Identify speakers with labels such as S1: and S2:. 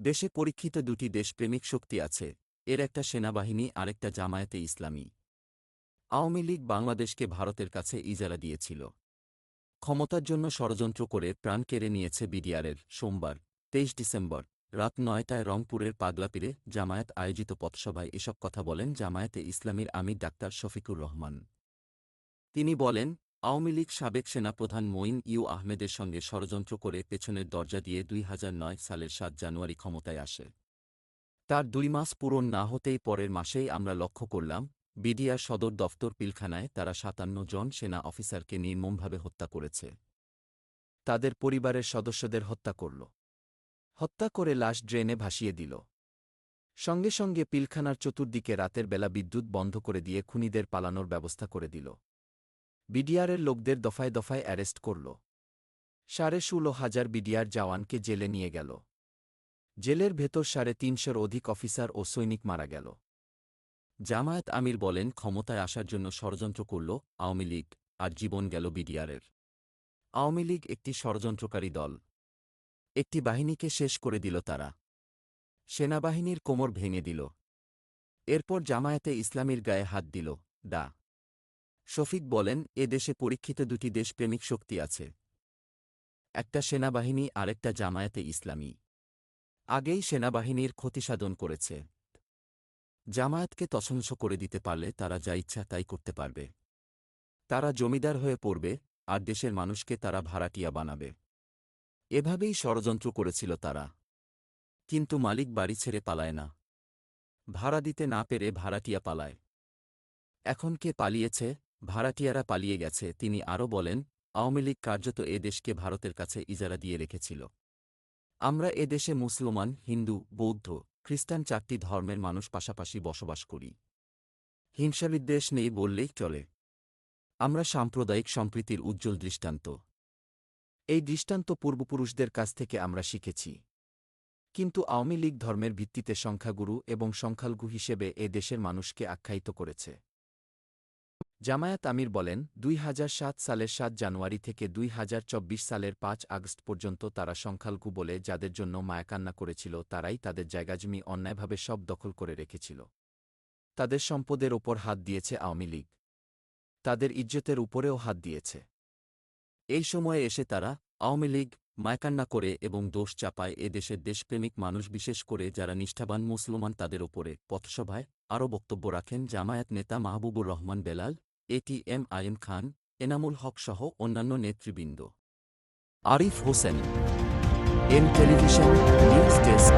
S1: দেশে পরীক্ষিত দুটি দেশপ্রেমিক শক্তি আছে, এর একটা সেনাবাহিনী, আরেকটা জামায়াতে ইসলামী। আওয়ামী লীগ বাংলাদেশকে ভারতের কাছে ইজারা দিয়েছিল। ক্ষমতার জন্য ষড়যন্ত্র করে প্রাণ কেড়ে নিয়েছে বিডিআরের। সোমবার, তেইশ ডিসেম্বর, রাত নয়টায় রংপুরের পাগলাপীরে জামায়াত আয়োজিত পথসভায় এসব কথা বলেন জামায়াতে ইসলামীর আমির ডাক্তার শফিকুর রহমান। তিনি বলেন আওয়ামী লীগ সাবেক সেনাপ্রধান মঈন ইউ আহমেদের সঙ্গে ষড়যন্ত্র করে পেছনের দরজা দিয়ে দুই হাজার নয় সালের সাত জানুয়ারি ক্ষমতায় আসে। তার দুই মাস পূরণ না হতেই পরের মাসেই আমরা লক্ষ্য করলাম, বিডিআর সদর দফতর পিলখানায় তারা সাতান্ন জন সেনা অফিসারকে নির্মমভাবে হত্যা করেছে। তাদের পরিবারের সদস্যদের হত্যা করল। হত্যা করে লাশ ড্রেনে ভাসিয়ে দিল। সঙ্গে সঙ্গে পিলখানার চতুর্দিকে রাতের বেলা বিদ্যুৎ বন্ধ করে দিয়ে খুনিদের পালানোর ব্যবস্থা করে দিল। বিডিআরের লোকদের দফায় দফায় অ্যারেস্ট করল। সাড়ে ষোলো হাজার বিডিআর জওয়ানকে জেলে নিয়ে গেল। জেলের ভেতর সাড়ে তিনশোর অধিক অফিসার ও সৈনিক মারা গেল। জামায়াত আমির বলেন, ক্ষমতায় আসার জন্য ষড়যন্ত্র করল আওয়ামী লীগ আর জীবন গেল বিডিআরের। আওয়ামী লীগ একটি ষড়যন্ত্রকারী দল। একটি বাহিনীকে শেষ করে দিল তারা। সেনাবাহিনীর কোমর ভেঙে দিল। এরপর জামায়াতে ইসলামীর গায়ে হাত দিল। ডা শফিক বলেন, এ দেশে পরীক্ষিত দুটি দেশপ্রেমিক শক্তি আছে। একটা সেনাবাহিনী, আরেকটা জামায়াতে ইসলামী। আগেই সেনাবাহিনীর ক্ষতিসাধন করেছে। জামায়াতকে তছংস করে দিতে পারলে তারা যা ইচ্ছা তাই করতে পারবে। তারা জমিদার হয়ে পড়বে, আর দেশের মানুষকে তারা ভাড়াটিয়া বানাবে। এভাবেই ষড়যন্ত্র করেছিল তারা। কিন্তু মালিক বাড়ি ছেড়ে পালায় না। ভাড়া দিতে না পেরে ভাড়াটিয়া পালায়। এখন কে পালিয়েছে? ভাড়াটিয়ারা পালিয়ে গেছে, তিনি আরও বলেন, আওয়ামী লীগ কার্যত এ দেশকে ভারতের কাছে ইজারা দিয়ে রেখেছিল। আমরা এ দেশে মুসলমান, হিন্দু, বৌদ্ধ, খ্রিস্টান চারটি ধর্মের মানুষ পাশাপাশি বসবাস করি। হিংসাবিদ্বেষ নেই বললেই চলে। আমরা সাম্প্রদায়িক সম্প্রীতির উজ্জ্বল দৃষ্টান্ত। এই দৃষ্টান্ত পূর্বপুরুষদের কাছ থেকে আমরা শিখেছি। কিন্তু আওয়ামী লীগ ধর্মের ভিত্তিতে সংখ্যাগুরু এবং সংখ্যালঘু হিসেবে এ দেশের মানুষকে আখ্যায়িত করেছে। জামায়াত আমির বলেন, দুই হাজার সাত সালের সাত জানুয়ারি থেকে দুই হাজার চব্বিশ সালের পাঁচ আগস্ট পর্যন্ত তারা সংখ্যালঘু বলে যাদের জন্য মায়াকান্না করেছিল তারাই তাদের জায়গাজমি অন্যায়ভাবে সব দখল করে রেখেছিল। তাদের সম্পদের ওপর হাত দিয়েছে আওয়ামী লীগ। তাদের ইজ্জতের উপরেও হাত দিয়েছে। এই সময়ে এসে তারা আওয়ামী লীগ মায়কান্না করে এবং দোষ চাপায় এ দেশের দেশপ্রেমিক মানুষ, বিশেষ করে যারা নিষ্ঠাবান মুসলমান, তাদের ওপরে পথসভায় আরও বক্তব্য রাখেন জামায়াত নেতা Mahbubur Rahman Belal AT M, IM Khan, Enamul Haque সহ অন্যান্য নেতৃবৃন্দ। Arif Hossain, M television, news desk.